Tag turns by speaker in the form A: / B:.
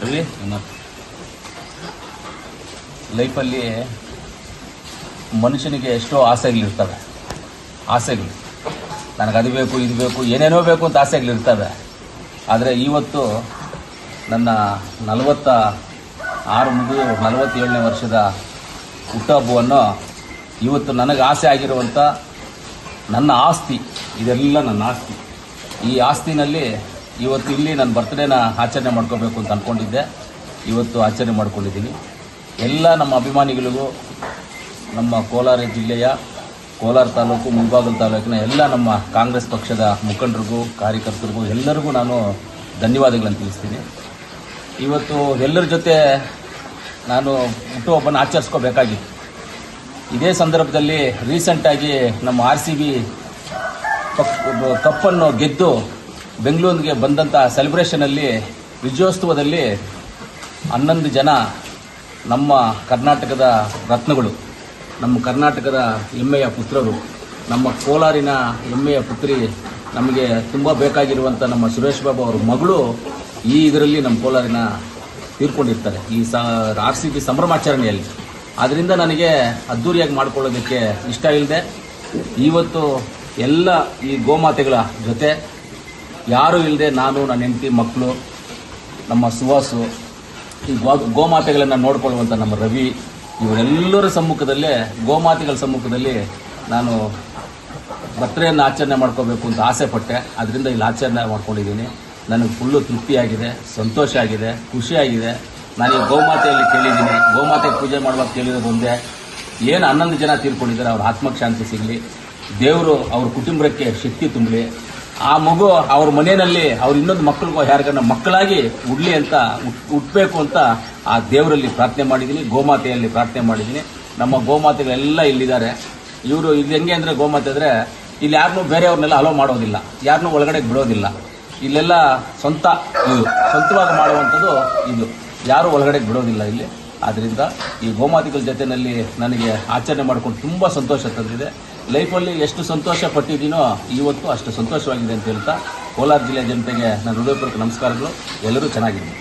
A: ರವಿ ಲೈಫಲ್ಲಿ ಮನುಷ್ಯನಿಗೆ ಎಷ್ಟೋ ಆಸೆಗಳಿರ್ತವೆ ಆಸೆಗಳು. ನನಗೆ ಅದು ಬೇಕು ಇದು ಬೇಕು ಏನೇನೋ ಬೇಕು ಅಂತ ಆಸೆಗಳಿರ್ತವೆ ಆದರೆ ಇವತ್ತು ನನ್ನ ನಲವತ್ತ ಆರು ಮುಗಿದು ನಲವತ್ತೇಳನೇ ವರ್ಷದ ಹುಟ್ಟಹಬ್ಬವನ್ನು ಇವತ್ತು ನನಗೆ ಆಸೆ ಆಗಿರುವಂಥ ನನ್ನ ಆಸ್ತಿ ಇದೆಲ್ಲ ನನ್ನ ಆಸ್ತಿ. ಈ ಆಸ್ತಿನಲ್ಲಿ ಇವತ್ತು ಇಲ್ಲಿ ನನ್ನ ಬರ್ತ್ಡೇನ ಆಚರಣೆ ಮಾಡ್ಕೋಬೇಕು ಅಂತ ಅಂದ್ಕೊಂಡಿದ್ದೆ ಇವತ್ತು ಆಚರಣೆ ಮಾಡ್ಕೊಂಡಿದ್ದೀನಿ. ಎಲ್ಲ ನಮ್ಮ ಅಭಿಮಾನಿಗಳಿಗೂ, ನಮ್ಮ ಕೋಲಾರ ಜಿಲ್ಲೆಯ ಕೋಲಾರ ತಾಲೂಕು ಮುಳಬಾಗಲ್ ತಾಲೂಕಿನ ಎಲ್ಲ ನಮ್ಮ ಕಾಂಗ್ರೆಸ್ ಪಕ್ಷದ ಮುಖಂಡರಿಗೂ, ಕಾರ್ಯಕರ್ತರಿಗೂ, ಎಲ್ಲರಿಗೂ ನಾನು ಧನ್ಯವಾದಗಳನ್ನು ತಿಳಿಸ್ತೀನಿ. ಇವತ್ತು ಎಲ್ಲರ ಜೊತೆ ನಾನು ಹುಟ್ಟುಹಬ್ಬನ ಆಚರಿಸ್ಕೋಬೇಕಾಗಿತ್ತು. ಇದೇ ಸಂದರ್ಭದಲ್ಲಿ ರೀಸೆಂಟಾಗಿ ನಮ್ಮ ಆರ್ ಸಿ ಬಿ ಕಪ್ಪನ್ನು ಗೆದ್ದು ಬೆಂಗಳೂರಿಗೆ ಬಂದಂಥ ಸೆಲೆಬ್ರೇಷನಲ್ಲಿ ವಿಜಯೋತ್ಸವದಲ್ಲಿ ಹನ್ನೊಂದು ಜನ ನಮ್ಮ ಕರ್ನಾಟಕದ ರತ್ನಗಳು, ನಮ್ಮ ಕರ್ನಾಟಕದ ಹೆಮ್ಮೆಯ ಪುತ್ರರು, ನಮ್ಮ ಕೋಲಾರಿನ ಹೆಮ್ಮೆಯ ಪುತ್ರಿ, ನಮಗೆ ತುಂಬ ಬೇಕಾಗಿರುವಂಥ ನಮ್ಮ ಸುರೇಶ್ ಬಾಬು ಅವರ ಮಗಳು ಈ ಇದರಲ್ಲಿ ನಮ್ಮ ಕೋಲಾರಿನ ತೀರ್ಕೊಂಡಿರ್ತಾರೆ, ಈ ಸ ಆರ್ ಸಿ ಬಿ ಸಂಭ್ರಮಾಚರಣೆಯಲ್ಲಿ. ಆದ್ದರಿಂದ ನನಗೆ ಅದ್ಧೂರಿಯಾಗಿ ಮಾಡ್ಕೊಳ್ಳೋದಕ್ಕೆ ಇಷ್ಟ ಇಲ್ಲದೆ ಇವತ್ತು ಎಲ್ಲ ಈ ಗೋಮಾತೆಗಳ ಜೊತೆ ಯಾರೂ ಇಲ್ಲದೆ ನಾನು, ನನ್ನ ಹೆಂಡತಿ ಮಕ್ಕಳು ನಮ್ಮ ಸುವಾಸು, ಈ ಗೋಮಾತೆಗಳನ್ನು ನೋಡ್ಕೊಳ್ಳುವಂಥ ನಮ್ಮ ರವಿ, ಇವರೆಲ್ಲರ ಸಮ್ಮುಖದಲ್ಲೇ, ಗೋಮಾತೆಗಳ ಸಮ್ಮುಖದಲ್ಲಿ ನಾನು ಬರ್ತ್ಡೇಯನ್ನು ಆಚರಣೆ ಮಾಡ್ಕೋಬೇಕು ಅಂತ ಆಸೆ ಪಟ್ಟೆ. ಅದರಿಂದ ಇಲ್ಲಿ ಆಚರಣೆ ಮಾಡ್ಕೊಂಡಿದ್ದೀನಿ. ನನಗೆ ಫುಲ್ಲು ತೃಪ್ತಿಯಾಗಿದೆ ಸಂತೋಷ ಆಗಿದೆ ಖುಷಿಯಾಗಿದೆ ನಾನು ಈ ಗೋಮಾತೆಯಲ್ಲಿ ಕೇಳಿದ್ದೀನಿ. ಗೋಮಾತೆ ಪೂಜೆ ಮಾಡುವಾಗ ಕೇಳಿರೋದು ಒಂದೇ, ಏನು ಹನ್ನೊಂದು ಜನ ತೀರ್ಕೊಂಡಿದ್ದಾರೆ, ಅವ್ರ ಆತ್ಮಕ್ಕೆ ಶಾಂತಿ ಸಿಗಲಿ. ದೇವರು ಅವ್ರ ಕುಟುಂಬಕ್ಕೆ ಶಕ್ತಿ ತುಂಬಲಿ. ಆ ಮಗು ಅವ್ರ ಮನೆಯಲ್ಲಿ ಅವ್ರ ಇನ್ನೊಂದು ಮಕ್ಕಳಿಗೂ ಯಾರಿಗನ್ನ ಮಕ್ಕಳಾಗಿ ಉಡ್ಲಿ ಅಂತ ಉಟ್ಬೇಕು ಅಂತ ಆ ದೇವರಲ್ಲಿ ಪ್ರಾರ್ಥನೆ ಮಾಡಿದ್ದೀನಿ, ಗೋಮಾತೆಯಲ್ಲಿ ಪ್ರಾರ್ಥನೆ ಮಾಡಿದ್ದೀನಿ. ನಮ್ಮ ಗೋಮಾತೆಗಳೆಲ್ಲ ಇಲ್ಲಿದ್ದಾರೆ. ಇವರು ಇಲ್ಲಿ ಹೆಂಗೆ ಅಂದರೆ ಗೋಮಾತೆ ಅಂದರೆ ಇಲ್ಲಿ ಯಾರನ್ನೂ ಬೇರೆಯವ್ರನ್ನೆಲ್ಲ ಅಲೋ ಮಾಡೋದಿಲ್ಲ. ಯಾರನ್ನೂ ಒಳಗಡೆ ಬಿಡೋದಿಲ್ಲ. ಇಲ್ಲೆಲ್ಲ ಸ್ವಂತ ಇದು, ಸ್ವಂತವಾಗಿ ಮಾಡುವಂಥದ್ದು ಇದು. ಯಾರೂ ಒಳಗಡೆ ಬಿಡೋದಿಲ್ಲ ಇಲ್ಲಿ. ಆದ್ದರಿಂದ ಈ ಗೋಮಾತೆಗಳ ಜೊತೆಯಲ್ಲಿ ನನಗೆ ಆಚರಣೆ ಮಾಡ್ಕೊಂಡು ತುಂಬ ಸಂತೋಷ ತಂದಿದೆ. ಲೈಫಲ್ಲಿ ಎಷ್ಟು ಸಂತೋಷ ಪಟ್ಟಿದ್ದೀನೋ ಇವತ್ತು ಅಷ್ಟು ಸಂತೋಷವಾಗಿದೆ ಅಂತ ಹೇಳ್ತಾ ಕೋಲಾರ ಜಿಲ್ಲೆಯ ಜನತೆಗೆ ನನ್ನ ಹೃದಯಪೂರ್ವಕ ನಮಸ್ಕಾರಗಳು. ಎಲ್ಲರೂ ಚೆನ್ನಾಗಿದ್ದೀನಿ